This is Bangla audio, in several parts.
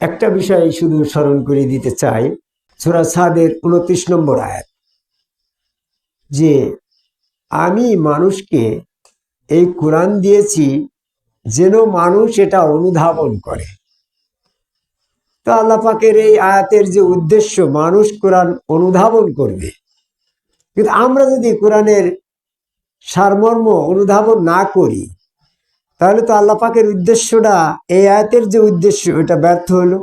একটা বিষয় শুধু স্মরণ করে দিতে চাই। সুরা সাদের উনত্রিশ নম্বর আয়াত। যে আমি মানুষকে এই কোরআন দিয়েছি যেন মানুষ এটা অনুধাবন করে। তো আল্লাহ পাকের এই আয়াতের যে উদ্দেশ্য মানুষ কোরআন অনুধাবন করবে। কিন্তু আমরা যদি কোরআনের সারমর্ম অনুধাবন না করি তাহলে তো আল্লাহ পাকের উদ্দেশ্যটা এই আয়াতের যে উদ্দেশ্য, এটা ব্যর্থ হলো।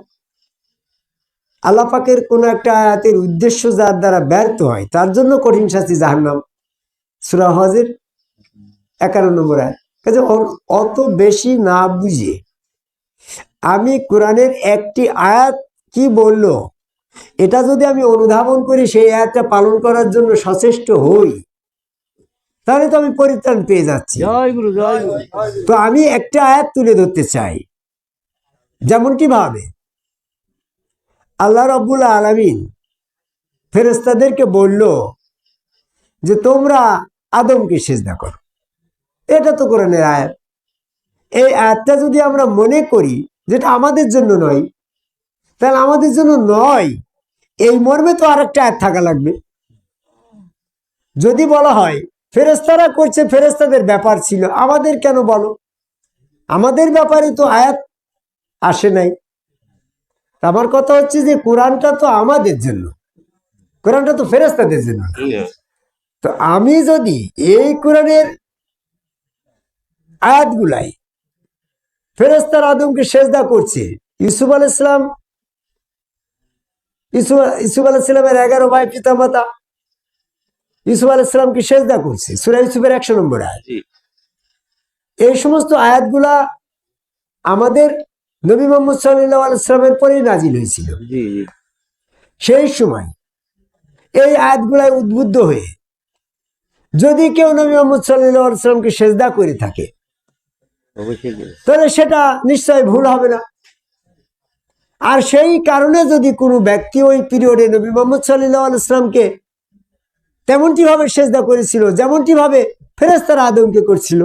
আল্লাহ পাকের কোনো একটা আয়াতের উদ্দেশ্য যার দ্বারা ব্যর্থ হয়, তার জন্য কঠিন শাস্তি জাহান্নাম। সুরা হজের, একান্ন নম্বর আয়াত। কাজে অত বেশি না বুঝে আমি কোরআনের একটি আয়াত কি বলল, এটা যদি আমি অনুধাবন করি, সেই আয়াতটা পালন করার জন্য সচেষ্ট হই। তাহলে তো আমি পরিত্রাণ পেয়ে যাচ্ছি। জয় গুরু জয় গুরু। তো আমি একটা আয়াত তুলে ধরতে চাই। যেমনটি ভাবে আল্লাহ রব্বুল আলমিন ফেরেস্তাদেরকে বলল যে তোমরা আদমকে সেজদা করো। এটা তো কোরআনের আয়াত। এই আয়াতটা যদি আমরা মনে করি যেটা আমাদের জন্য নয় তাহলে আমাদের জন্য নয়। এই মর্মে তো আরেকটা আয়াত থাকা লাগবে। যদি বলা হয় ফেরেস্তারা করছে ফেরেস্তাদের ব্যাপার ছিল। আমাদের কেন বলো? আমাদের ব্যাপারে তো আয়াত আসে নাই। আমার কথা হচ্ছে যে কোরআনটা তো আমাদের জন্য। কোরআনটা তো ফেরেস্তাদের জন্য। তো আমি যদি এই কোরআনের আয়াতগুলাই ফেরেস্তার আদমকে সেজদা করছে ইউসুফ আল ইসলাম ইসুফ ইসুফ আল ইসলামের এগারো ভাই পিতা মাতা ইউসুফ আল ইসলামকে সেজদা করছে? সুরা ইউসুফের একশো নম্বর আয়াত। এই সমস্ত আয়াতগুলা আমাদের নবী মোহাম্মদ সাল্লাহ আলাইসলামের পরেই নাজিল হয়েছিল। সেই সময় এই আয়াতগুলায় উদ্বুদ্ধ হয়ে যদি কেউ নবী মোহাম্মদ সাল্লাহ আলাইসলামকে সেজদা করে থাকে তাহলে সেটা নিশ্চয় ভুল হবে না। আর সেই কারণে যদি কোনো ব্যক্তি ওই পিরিয়ডে নবী মোহাম্মদ সাল্লাহ আলাইসলামকে তেমনটি ভাবে সেজদা করেছিল, যেমনটি ভাবে ফেরেস্তারা আদমকে করছিল।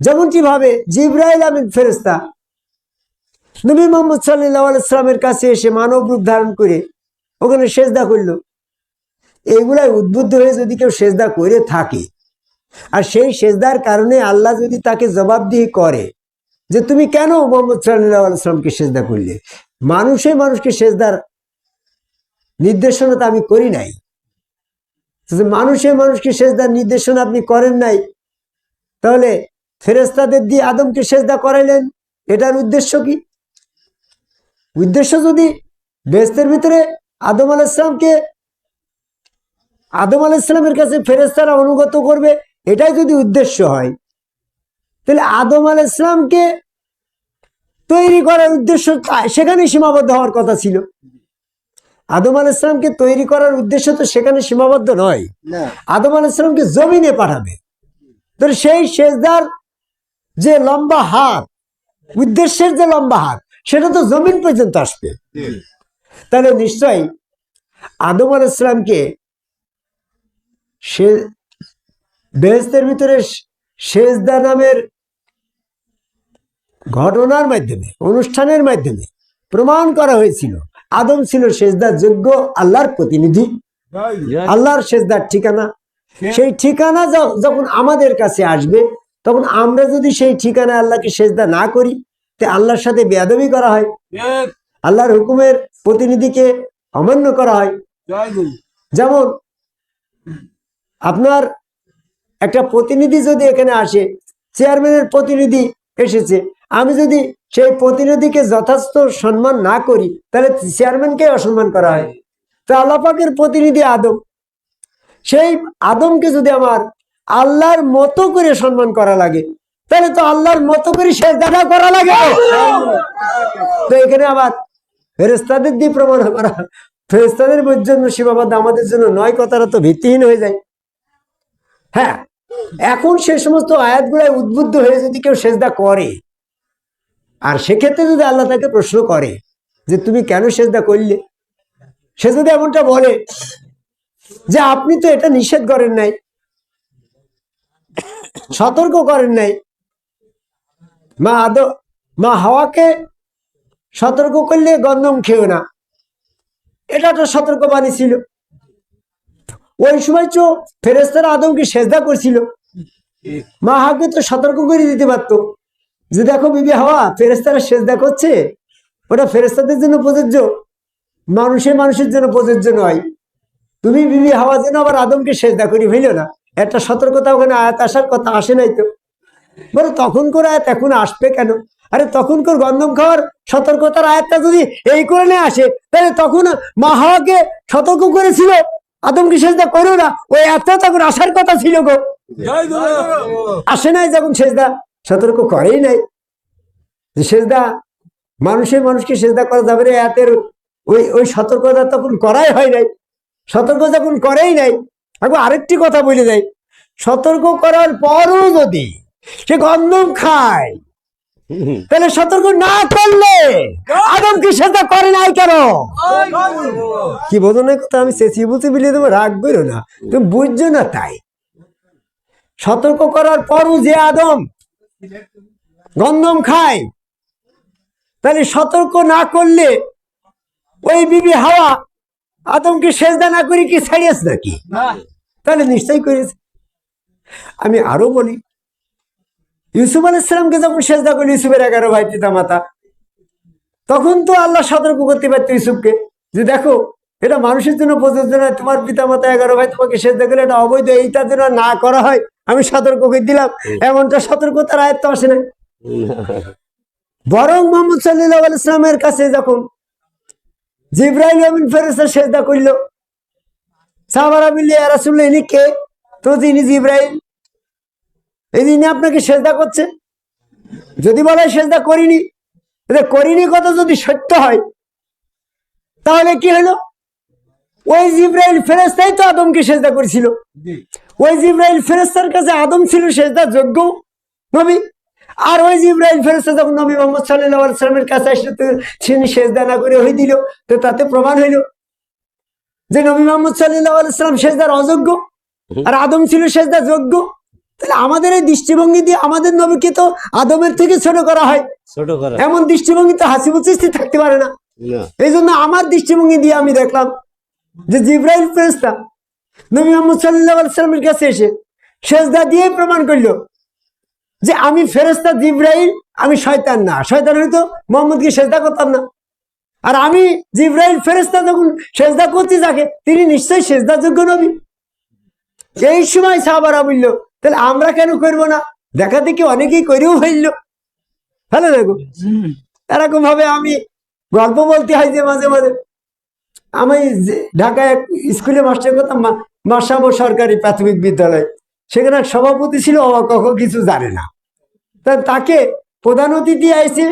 যেমনটি ভাবে জিব্রাইল আমিন ফেরেস্তা নবী মোহাম্মদ সাল্লাহ আলাইসলামের কাছে এসে মানব রূপ ধারণ করে ওখানে সেজদা করল। এইগুলাই উদ্বুদ্ধ হয়ে যদি কেউ সেজদা করে থাকে, আর সেই সেজদার কারণে আল্লাহ যদি তাকে জবাবদিহি করে যে তুমি কেন মোহাম্মদ সাল্লাহ আলাইসলামকে সেজদা করলে? মানুষে মানুষকে সেজদার নির্দেশনা তো আমি করি নাই। মানুষে মানুষকে সেজদার নির্দেশনা আপনি করেন নাই। তাহলে ফেরেস্তাদের দিয়ে আদমকে সেজদা করাইলেন, এটার উদ্দেশ্য কি? উদ্দেশ্য যদি বেস্তের ভিতরে আদম আলাইসলামকে আদম আলাইসলামের কাছে ফেরেস্তারা অনুগত করবে, এটাই যদি উদ্দেশ্য হয়, তাহলে আদম আলাইসলামকে তৈরি করার উদ্দেশ্য সেখানে সীমাবদ্ধ হওয়ার কথা ছিল। আদম আলাইসলামকে তৈরি করার উদ্দেশ্য তো সেখানে সীমাবদ্ধ নয়। আদম আলাইসলামকে জমিনে পাঠাবে। তাহলে সেই সেজদার যে লম্বা হাত উদ্দেশ্যের যে লম্বা হাত সেটা তো জমিন পর্যন্ত আসবে। তাহলে নিশ্চয়ই আদম আলাইসলামকে সে বেহেস্তের ভিতরে সেজদা নামের ঘটনার মাধ্যমে অনুষ্ঠানের মাধ্যমে প্রমাণ করা হয়েছিল। আদম ছিল সেজদার যোগ্য আল্লাহর প্রতিনিধি। আল্লাহর সেজদার ঠিকানা। সেই ঠিকানা যখন আমাদের কাছে আসবে তখন আমরা যদি সেই ঠিকানা আল্লাহকে সেজদা না করি তে আল্লাহর সাথে বেয়াদবি করা হয়। আল্লাহর হুকুমের প্রতিনিধিকে অমান্য করা হয়। যেমন আপনার একটা প্রতিনিধি যদি এখানে আসে চেয়ারম্যানের প্রতিনিধি এসেছে আমি যদি সেই প্রতিনিধিকে যথার্থ সম্মান না করি, তাহলে চেয়ারম্যানকে অসম্মান করা হয়। তো আল্লাপাকের প্রতিনিধি আদম। সেই আদমকে যদি আমার আল্লাহর মতো করে সম্মান করা লাগে, তাহলে তো আল্লাহর মতো করে শেষ দেখা করা লাগে। তো এখানে আবার ফেরেস্তাদের দিয়ে প্রমাণ করা। ফেরেস্তাদের জন্য সীমাবদ্ধ আমাদের জন্য নয়, কথাটা তো ভিত্তিহীন হয়ে যায়। হ্যাঁ এখন সে সমস্ত আয়াতগুলাই উদ্বুদ্ধ হয়ে যদি কেউ সেজদা করে আর সেক্ষেত্রে যদি আল্লাহ তাকে প্রশ্ন করে যে তুমি কেন সেজদা করলে? সে যদি এমনটা বলে যে আপনি তো এটা নিষেধ করেন নাই, সতর্ক করেন নাই, মা আদ, মা হাওয়াকে সতর্ক করলে গন্ধম খেও না। এটা একটা সতর্কবাণী ছিল। ওই সময় তো ফেরেস্তারা আদমকে সেজদা করছিল। মা হাকে তো সতর্ক করে দিতে পারতো। যে দেখো বিবি হাওয়া ফেরেস্তারা সেজদা করছে। ওটা ফেরেস্তাদের জন্য প্রযোজ্য মানুষের মানুষের জন্য প্রযোজ্য নয়। তুমি বিবি হাওয়া যেন আবার আদমকে সেজদা করি হইল না? একটা সতর্কতা ওখানে আয়াত আসার কথা আসে নাই তো। বলে তখন করে আয়াত এখন আসবে কেন? আরে তখন করে গন্ধম খাওয়ার সতর্কতার আয়াতটা যদি এই কোরআনে আসে তাহলে তখন মা হাওয়াকে সতর্ক করেছিল। আদমকে সেজদা করো না ওই আয়াতটা তখন আসার কথা ছিল গো। আসে নাই যখন সেজদা। সতর্ক করেই নাই। যে সেজদা মানুষের মানুষকে সেজদা করা যাবে না এতের ওই ওই সতর্কতা তখন করাই হয় নাই। সতর্ক যখন করেই নাই এখন আরেকটি কথা বলে দেয় সতর্ক করার পরও যদি সে গন্ধম খায়, তাহলে সতর্ক না করলে আদম কি সেজদা করে নাই কেন? কি বোঝো না কথা? আমি চেঁচিয়ে বুঝে বিলিয়ে দেবো, রাগ করো না। তুমি বুঝছ না তাই। সতর্ক করার পরও যে আদম গন্ধম খায়। তাহলে সতর্ক না করলে ওই বিবি হাওয়া আদমকে সেজদা না করে কি ছাড়িয়েছে নাকি? তাহলে নিশ্চয়ই করেছে। আমি আরও বলি ইউসুফ আলাইসালামকে যখন সেজদা করল ইউসুফের এগারো ভাই পিতা মাতা তখন তো আল্লাহ সতর্ক করতে পারতো ইউসুফকে যে দেখো এটা মানুষের জন্য প্রযোজ্য নয় তোমার পিতা মাতা এগারো ভাই তোমাকে সেজদা করলে এটা অবৈধ এইটা যেন না করা হয়। আমি সতর্ক করে দিলাম এমনটা সতর্কতার আয়ত্ত আসে না। বরং মোহাম্মদ সাল্লাহ ইসলামের কাছে যখন জিব্রাহিম আমিন ফেরেস্তা সেজদা করল সাহাবারা মিলে রাসুল্লাহ ইনি কে? তো তিনি জিব্রাহিম এই দিনে আপনাকে সেজদা করছে যদি বলা সেজদা করিনি করিনি কথা যদি সত্য হয় তাহলে কি হলো? ওই জিব্রাইল ফেরেস্তাই তো আদমকে সেজদা করেছিল। ওই জিব্রাইল ফেরেস্তার কাছে আদম ছিল সেজদা যোগ্য নবী। আর ওই জিব্রাইল ফেরেস্তা যখন নবী মোহাম্মদ সাল্লাহ সাল্লামের কাছে আসলে তিনি সেজদা না করে হয়ে দিল তো তাতে প্রমাণ হইল যে নবী মোহাম্মদ সাল্লাহ সাল্লাম সেজদার অযোগ্য আর আদম ছিল সেজদা যোগ্য। তাহলে আমাদের এই দৃষ্টিভঙ্গি দিয়ে আমাদের নবীকে তো আদমের থেকে ছোট করা হয়। ছোট করা। এমন দৃষ্টিভঙ্গি তো হাসি থাকতে পারে না। না। এই জন্য আমার দৃষ্টিভঙ্গি দিয়ে আমি দেখলাম যে জিব্রাইল ফেরেস্তা নবী মোহাম্মদ সাল্লাহ সাল্লামের কাছে এসে সেজদা দিয়ে প্রমাণ করল যে আমি ফেরেস্তা জিব্রাইল আমি শয়তান না। শয়তান হয়তো মোহাম্মদকে সেজদা করতাম না। আর আমি জিব্রাইল ফেরেস্তা যখন সেজদা করতে যাকে তিনি নিশ্চয়ই সেজদা যোগ্য নবী। এই সময় সাহাবারা বলল তাহলে আমরা কেন করব না? দেখা দেখি অনেকেই করেও ফেলল। ভালো দেখো। এরকম ভাবে আমি গল্প বলতে হয় যে মাঝে মাঝে। আমি ঢাকায় এক স্কুলে মাস্টার করতাম মাসাবো সরকারি প্রাথমিক বিদ্যালয়। সেখানে সভাপতি ছিল কখন কিছু জানে না। তা তাকে প্রধান অতিথি আইছে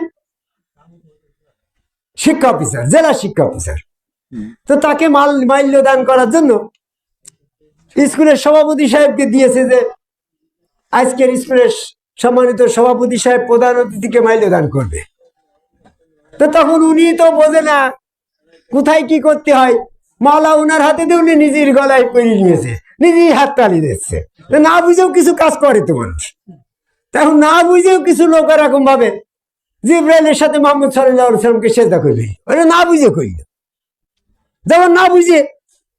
শিক্ষা অফিসার জেলা শিক্ষা অফিসার। তো তাকে মাল মাল্য দান করার জন্য স্কুলের সভাপতি সাহেবকে দিয়েছে যে আজকের স্কুলের সম্মানিত সভাপতি সাহেব প্রধান অতিথিকে মাল্য দান করবে। তো তখন উনি তো বোঝে না কোথায় কি করতে হয়? মালা উনার হাতে দিয়ে উনি নিজের গলায় পরিয়ে নিয়েছে, নিজেই হাত তালি দিচ্ছে। না বুঝেও কিছু কাজ করে তো মানুষ। তখন না বুঝেও কিছু লোক এরকম ভাবে, জিব্রাইলের সাথে মোহাম্মদ সাল্লামকে করবে। ওটা না বুঝে করিল যেমন না বুঝে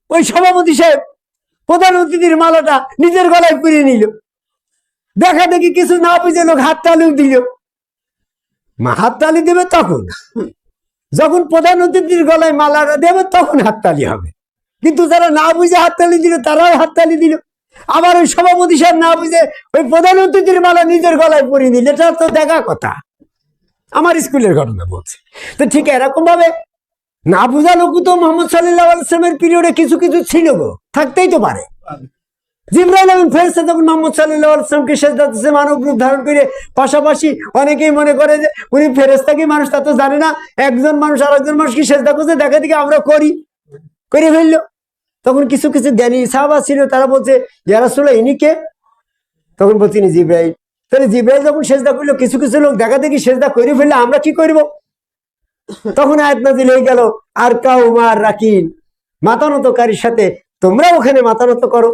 ওই সভাপতি সাহেব, প্রধান অতিথির মালাটা নিজের গলায় পরিয়ে নিল। দেখা দেখি কিছু না বুঝে লোক হাত তালিও দিল। হাত তালি দেবে তখন? যখন প্রধান অতিথির গলায় মালাটা দেবে, তখন হাততালি হবে। কিন্তু যারা না বুঝে হাততালি দিল, তারাও হাততালি দিল। আবার ওই সভাপতি সাহেব না বুঝে ওই প্রধান অতিথির মালা নিজের গলায় পরিয়ে দিল। এটা তো দেখা কথা। আমার স্কুলের ঘটনা বলছে। তো ঠিক এরকম ভাবে না বুঝা লোক তো মোহাম্মদ সাল্লাহ আলসালামের পিরিয়ডে কিছু কিছু ছিল গো। থাকতেই তো পারে। ফেরেস্তা যখন মোহাম্মদ শেষ দিচ্ছে মানব রূপ ধারণ করে। পাশাপাশি অনেকেই মনে করে যে, উনি ফেরেস্তা কি মানুষ তা তো জানে না। একজন মানুষ আর একজন মানুষকে সেজদা করছে, দেখা দিকে আমরা করি। করে ফেলল। তখন কিছু কিছু জ্ঞানী সাহাবা ছিল, তারা বলছে তখন বলছি, ইনি জিব্রাইল। তাহলে জিব্রাইল যখন সেজদা করল, কিছু কিছু লোক দেখা দেখি সেজদা করে ফেললে, আমরা কি করব? তখন আয়াত নাজিল গেল, আর কাউ মার রাকিন, মাতানতকারীর সাথে তোমরা ওখানে মাতানত করো।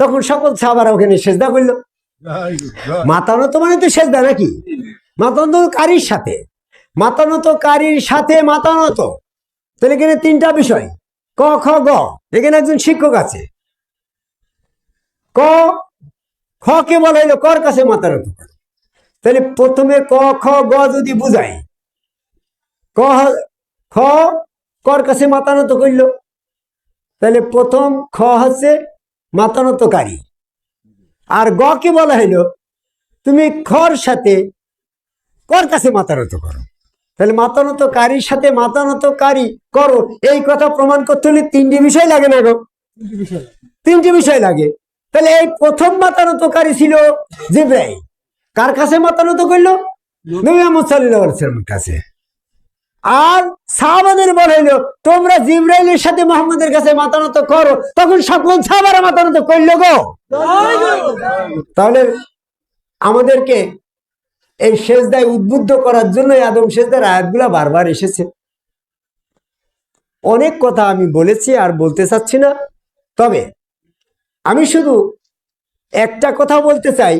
তখন সকল সাহাবারা ওখানে সেজদা করল। জয় মাতানত মানে তো সেজদা নাকি? মাতানত কারির সাথে। মাতানতকারীর সাথে মাতানত তাহলে এখানে তিনটা বিষয়। ক, খ, গ। এখানে একজন শিক্ষক আছে। ক, খ কে বলা হইল? কর কাছে মাতানত করো। তাহলে প্রথমে ক, খ, গ যদি বুঝাই, ক, খ, কর কাছে মাতানত করল তাহলে প্রথম খ হচ্ছে মাতানতকারী। আর গ কে বলা হইল তুমি খর সাথে কর কাছে মাতানত করো। তাহলে মাতানতকারীর সাথে মাতানতকারী করো এই কথা প্রমাণ করতে হলে তিনটি বিষয় লাগে না গো। তিনটি বিষয় লাগে। তাহলে এই প্রথম মাতানতকারী ছিল জিব্রাইল। কার কাছে মাতানত করল? নবী মোহাম্মদ ওয়াসাল্লামের কাছে। আর সাহাবাদের হইল, তোমরা জিব্রাইলের সাথে মোহাম্মদের কাছে মাতানত করো। তখন সকল সাহাবারা মাতানত করল গো। তাহলে আমাদেরকে এই সেজদায় উদ্বুদ্ধ করার জন্য আদম সেজদার আয়াতগুলা বারবার এসেছে। অনেক কথা আমি বলেছি আর বলতে চাচ্ছি না। তবে আমি শুধু একটা কথা বলতে চাই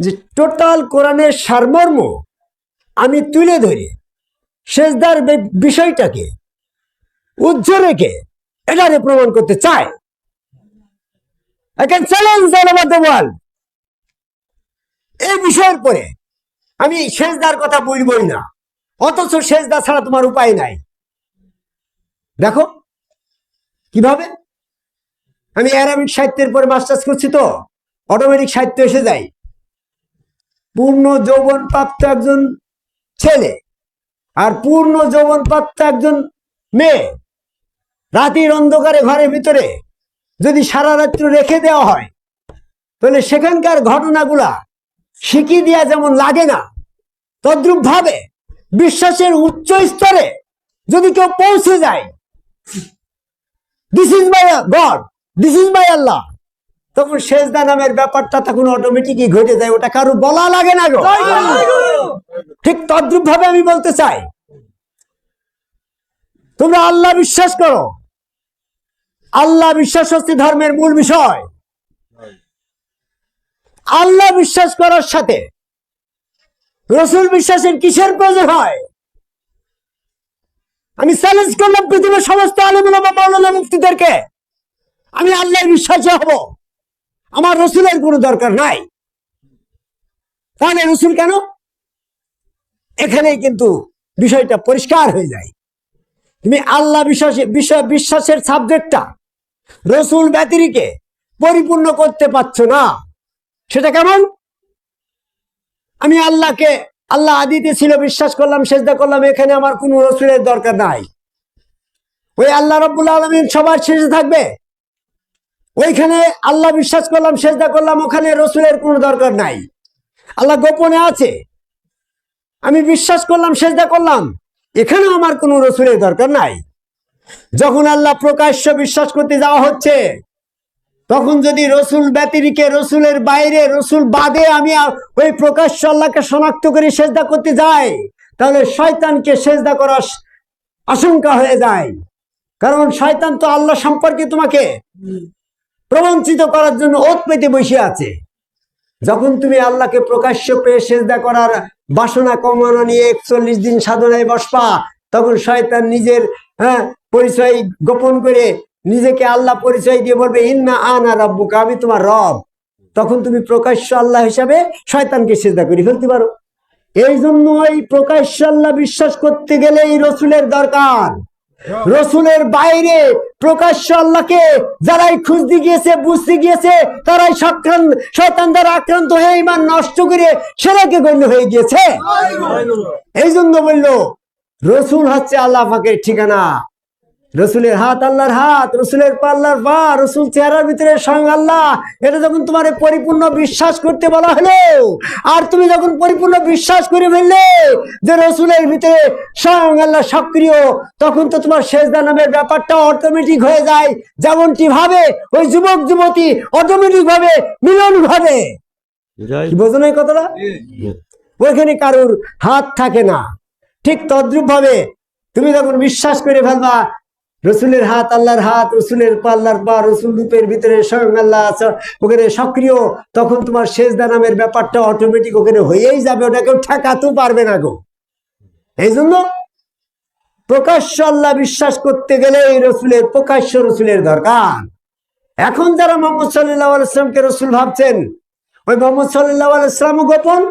যে, টোটাল কোরআনের সারমর্ম আমি তুলে ধরে। সেজদার বিষয়টাকে উজ্জ্বল রেখে এটারে প্রমাণ করতে all over the world. এই বিষয়ের পরে আমি সেজদার কথা বলবই না। অথচ সেজদা ছাড়া তোমার উপায় নাই। দেখো, কীভাবে? আমি অ্যারাবিক সাহিত্যের পরে মাস্টার্স করছি তো অটোমেটিক সাহিত্য এসে যায়। পূর্ণ যৌবন প্রাপ্ত একজন ছেলে আর পূর্ণ যৌবন প্রাপ্ত একজন মেয়ে রাতের অন্ধকারে ঘরের ভিতরে যদি সারা রাত্র রেখে দেওয়া হয়, তাহলে সেখানকার ঘটনাগুলা শিখিয়ে দেওয়া যেমন লাগে না তদ্রুপ ভাবে বিশ্বাসের উচ্চ স্তরে যদি কেউ পৌঁছে যায় this is my god this is my Allah তখন শেষদা নামের ব্যাপারটা তখন অটোমেটিকই ঘটে যায় ওটা কারও বলা লাগে না গো। ঠিক তদ্রুপ ভাবে আমি বলতে চাই তোমরা আল্লাহ বিশ্বাস করো। আল্লাহ বিশ্বাস হচ্ছে ধর্মের মূল বিষয়। আল্লাহ বিশ্বাস করার সাথে রসুল বিশ্বাসের কিসের প্রয়োজন হয়? আমি চ্যালেঞ্জ করলাম পৃথিবীর সমস্ত মাওলানা মুক্তিদেরকে আমি আল্লাহ বিশ্বাসী হব। আমার রসুলের কোনো দরকার নাই। তাহলে রসুল কেন? এখানেই কিন্তু বিষয়টা পরিষ্কার হয়ে যায়। তুমি আল্লাহ বিশ্বাসে বিশ্বাসের সাবজেক্টটা রসুল ব্যতিরিকে পরিপূর্ণ করতে পারছ না। সেটা কেমন? আমি আল্লাহকে, আল্লাহ আদিতে ছিল, বিশ্বাস করলাম, সেজদা করলাম, এখানে আমার কোনো রসুলের দরকার নাই। ওই আল্লাহ রব্বুল আলমিন সবার শেষে থাকবে। ওইখানে আল্লাহ বিশ্বাস করলাম, সেজদা করলাম, ওখানে রসুলের কোনো দরকার নাই। আল্লাহ গোপনে আছে। আমি বিশ্বাস করলাম, সেজদা করলাম। এখানেও আমার কোনো রসুলের দরকার নাই। যখন আল্লাহ প্রকাশ্য বিশ্বাস করতে যাওয়া হচ্ছে, তখন যদি রসুল ব্যতিরিকে, রসুলের বাইরে, রসুল বাদে আমি ওই প্রকাশ্য আল্লাহকে শনাক্ত করে সেজদা করতে যাই, তাহলে শয়তানকে সেজদা করার আশঙ্কা হয়ে যায়। কারণ শয়তান তো আল্লাহ সম্পর্কে তোমাকে প্রবঞ্চিত করার জন্য ওত পেতে বসে আছে। যখন তুমি আল্লাহকে প্রকাশ্য পেয়ে সেজদা করার বাসনা কমানো নিয়ে একচল্লিশ দিন সাধনায় বসবা, তখন শয়তান নিজের হ্যাঁ পরিচয় গোপন করে নিজেকে আল্লাহ পরিচয় দিয়ে বলবে, ইন্না আনা রব্বুকা, আমি তোমার রব। তখন তুমি প্রকাশ্য আল্লাহ হিসাবে শয়তানকে সেজদা করে ফেলতে পারো। এই জন্য এই প্রকাশ্য আল্লাহ বিশ্বাস করতে গেলে এই রসুলের দরকার। রসুলের বাইরে প্রকাশ্য আল্লাহকে যারাই খুঁজতে গিয়েছে বুঝতে গিয়েছে তারাই সক্রান্ত শয়তান দ্বারা আক্রান্ত হয়ে ইমান নষ্ট করে সেরাকে গণ্য হয়ে গিয়েছে। এই জন্য বলল রসুল হচ্ছে আল্লাহ পাকের ঠিকানা। রসুলের হাত আল্লাহর হাত রসুলের পা আল্লাহর পা রসুল চেহারার ভিতরে স্বয়ং আল্লাহ। এটা যখন তোমার পরিপূর্ণ বিশ্বাস করতে বলা হলো আর তুমি যখন পরিপূর্ণ বিশ্বাস করে ফেললে যে রসুলের ভিতরে স্বয়ং আল্লাহ সক্রিয় তখন তো তোমার শেষদা নামের ব্যাপারটা অটোমেটিক হয়ে যায়। যেমনটি ভাবে ওই যুবক যুবতী অটোমেটিক ভাবে মিলন ঘটে কি বোঝো না কথাটা? ওইখানে কারোর হাত থাকে না। ঠিক তদ্রুপ ভাবে তুমি যখন বিশ্বাস করে ফেলবা রসুলের হাত, আল্লাহর হাত, রসুলের পা, আল্লাহর পা, রসুল রূপের ভিতরে স্বয়ং আল্লাহ ওখানে সক্রিয়, তখন তোমার শেষদা নামের ব্যাপারটা অটোমেটিক ওখানে হয়েই যাবে, ওটা কেউ ঠেকাতেও পারবে না গো। এই জন্য প্রকাশ্য আল্লাহ বিশ্বাস করতে গেলে এই রসুলের, প্রকাশ্য রসুলের দরকার। এখন যারা মোহাম্মদ সাল্লাহ আলাইসলামকে রসুল ভাবছেন, ওই মোহাম্মদ সাল্লাহ আলাইসলামও গোপন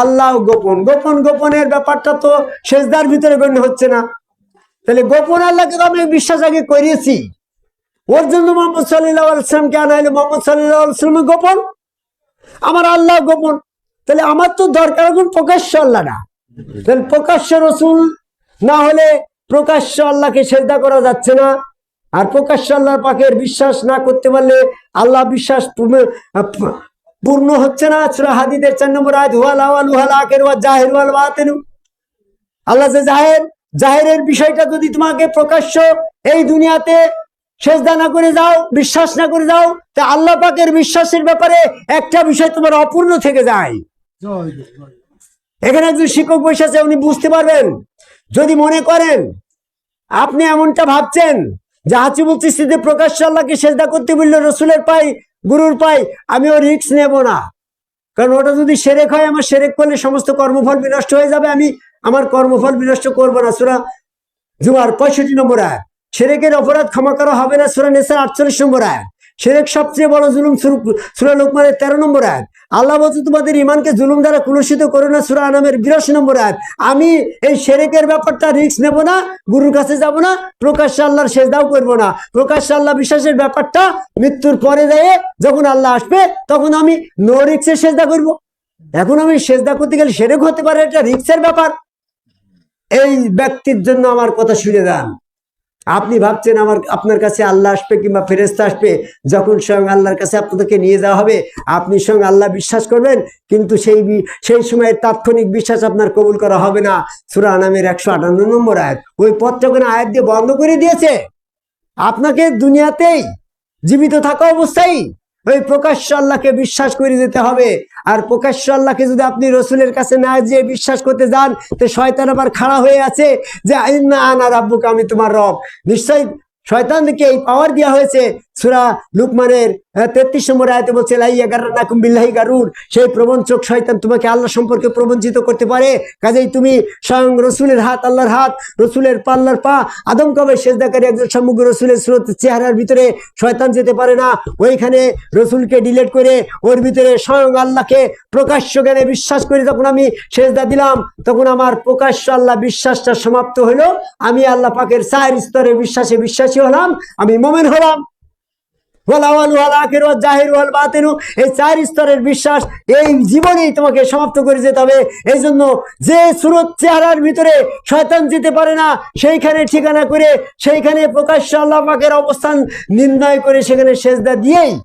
আল্লাহ গোপন। গোপন গোপনের ব্যাপারটা তো শেষদার ভিতরে গণ্য হচ্ছে না। তাহলে গোপন আল্লাহকে তো আমি বিশ্বাস আগে করিয়েছি। ওর জন্য মোহাম্মদ সাল্লাহ আলাইসলামকে আনা হলে? মোহাম্মদ সাল্লাহ গোপন? আমার আল্লাহ গোপন। তাহলে আমার তো দরকার এখন প্রকাশ্য আল্লাহ না। তাহলে প্রকাশ্য রসুল না হলে প্রকাশ্য আল্লাহকে সেজদা করা যাচ্ছে না। আর প্রকাশ্য আল্লাহর পাকের বিশ্বাস না করতে পারলে আল্লাহ বিশ্বাস পূর্ণ- হচ্ছে না। সুরা হাদিদের চার নম্বর আয়াত, হুয়াল আওয়াল হুয়াল ওয়া জাহির আল্লাহ যে জাহের জাহেরের বিষয়টা যদি তোমাকে প্রকাশ্য এই দুনিয়াতে সেজদা না করে যাও, বিশ্বাস না করে যাও, তা আল্লাহ পাকের বিশ্বাসের ব্যাপারে একটা বিষয় তোমার অপূর্ণ থেকে যায়। এখানে একজন শিক্ষক বসে উনি বুঝতে পারবেন। যদি মনে করেন, আপনি এমনটা ভাবছেন, যে হাঁচি বলতেছি প্রকাশ্য আল্লাহকে সেজদা করতে বলল রসুলের পাই, গুরুর পাই আমি ও রিক্স নেব না। কারণ ওটা যদি সেরেক হয়, আমার সেরেক করলে সমস্ত কর্মফল বিনষ্ট হয়ে যাবে, আমি আমার কর্মফল বিনষ্ট করব না, সুরা জুমার পঁয়ষট্টি নম্বর আয় সেরেকের অপরাধ ক্ষমা করা হবে না, সুরা নেসার আটচল্লিশ নম্বর আয় সেরেক সবচেয়ে বড় জুলুম সুরু- লোকমানের তেরো নম্বর আয় আল্লাহ বলছে, তোমাদের ইমানকে জুলুম দ্বারা কুলসিত করো না, সুরা আনামের বিরাশি নম্বর আয় আমি এই সেরেকের ব্যাপারটা রিক্স নেব না, গুরুর কাছে যাব না, প্রকাশ্য আল্লাহর সেজদাও করব না। প্রকাশ্য আল্লাহ বিশ্বাসের ব্যাপারটা মৃত্যুর পরে যেয়ে যখন আল্লাহ আসবে, তখন আমি নো রিক্সের সেজদা করব। এখন আমি সেজদা করতে গেলে সেরেক হতে পারে, এটা রিক্সের ব্যাপার। এই ব্যক্তির জন্য আমার কথা শুনে দেন আপনি ভাবছেন আমার, আপনার কাছে আল্লাহ আসবে কিংবা ফেরেস্তা আসবে, যখন স্বয়ং আল্লাহর কাছে আপনাদেরকে নিয়ে যাওয়া হবে, আপনি স্বয়ং আল্লাহ বিশ্বাস করবেন, কিন্তু সেই সেই সময় তাৎক্ষণিক বিশ্বাস আপনার কবুল করা হবে না। সুরা আনামের একশো আটান্ন নম্বর আয়াত। ওই পথটা কোনো আয়াত দিয়ে বন্ধ করে দিয়েছে। আপনাকে দুনিয়াতেই জীবিত থাকা অবস্থায় ওই প্রকাশ্য আল্লাহকে বিশ্বাস করে যেতে হবে। আর প্রকাশ্য আল্লাহকে যদি আপনি রসুলের কাছে না যেয়ে বিশ্বাস করতে যান, তো শয়তান আবার খাড়া হয়ে আছে যে আইন না আনা রাব্বুকে, আমি তোমার রব। নিশ্চয়ই শয়তানকে এই পাওয়ার দেওয়া হয়েছে। সুরা লুকমানের তেত্রিশ নম্বর আয়তে বলছে লাইয়া গারানাকুম বিল্লাহি গারুর সেই প্রবঞ্চক শয়তান তোমাকে আল্লাহ সম্পর্কে প্রবঞ্চিত করতে পারে। কাজেই তুমি স্বয়ং রসুলের হাত, আল্লাহর হাত, রসুলের পাল্লার পা, আদম কবে সেজদাকারী একজন সম্মুখ রসুলের স্রোত চেহারার ভিতরে শয়তান যেতে পারে না। ওইখানে রসুলকে ডিলেট করে ওর ভিতরে স্বয়ং আল্লাহকে প্রকাশ্য জ্ঞানে বিশ্বাস করে যখন আমি সেজদা দিলাম, তখন আমার প্রকাশ্য আল্লাহ বিশ্বাসটা সমাপ্ত হলো। আমি আল্লাহ পাকের চার স্তরে বিশ্বাসে বিশ্বাসী। হলাম, আমি মোমেন হলাম। বিশ্বাস সেখানে দিয়েই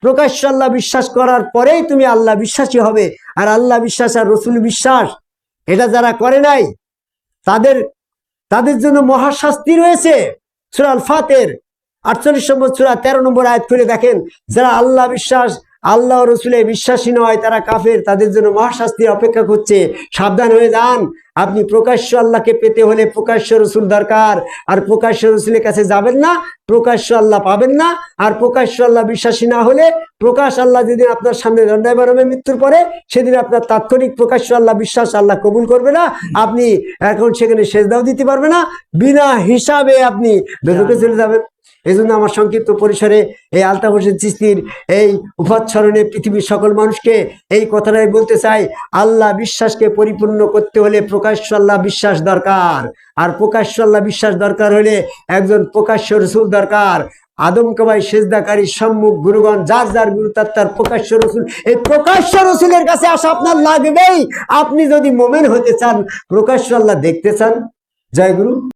প্রকাশ্য আল্লাহ বিশ্বাস করার পরেই তুমি আল্লাহ বিশ্বাসী হবে। আর আল্লাহ বিশ্বাস আর রসুল বিশ্বাস, এটা যারা করে নাই, তাদের তাদের জন্য মহাশাস্তি রয়েছে। সুরাল ফাতের আটচল্লিশ নম্বর সুরা তেরো নম্বর আয়াত খুলে দেখেন যারা আল্লাহ বিশ্বাস আল্লাহ রসুলে বিশ্বাসী নয়, তারা কাফের, তাদের জন্য মহাশাস্তির অপেক্ষা করছে। সাবধান হয়ে যান। আপনি প্রকাশ্য আল্লাহকে পেতে হলে প্রকাশ্য রসুল দরকার। আর প্রকাশ্য রসুলের কাছে যাবেন না, প্রকাশ্য আল্লাহ পাবেন না। আর প্রকাশ্য আল্লাহ বিশ্বাসী না হলে প্রকাশ আল্লাহ যেদিন আপনার সামনে দণ্ডায়মান হবে মৃত্যুর পরে, সেদিন আপনার তাৎক্ষণিক প্রকাশ্য আল্লাহ বিশ্বাস আল্লাহ কবুল করবে না। আপনি এখন সেখানে সেজদাও দিতে পারবে না। বিনা হিসাবে আপনি বেদকে চলে যাবেন। এই জন্য আমার সংক্ষিপ্ত পরিসরে এই আলতা হোসেন চিস্তির এই উপাচ্ছরণে পৃথিবীর সকল মানুষকে এই কথাটাই বলতে চাই, আল্লাহ বিশ্বাসকে পরিপূর্ণ করতে হলে প্রকাশ্য আল্লাহ বিশ্বাস দরকার। আর প্রকাশ্য আল্লাহ বিশ্বাস দরকার হলে একজন প্রকাশ্য রসুল দরকার। আদম কবাই সেজদাকারী সম্মুখ গুরুগণ, যার যার গুরু প্রকাশ্য রসুল। এই প্রকাশ্য রসুলের কাছে আসা আপনার লাগবেই। আপনি যদি মোমেন হতে চান, প্রকাশ্য আল্লাহ দেখতে চান। জয় গুরু।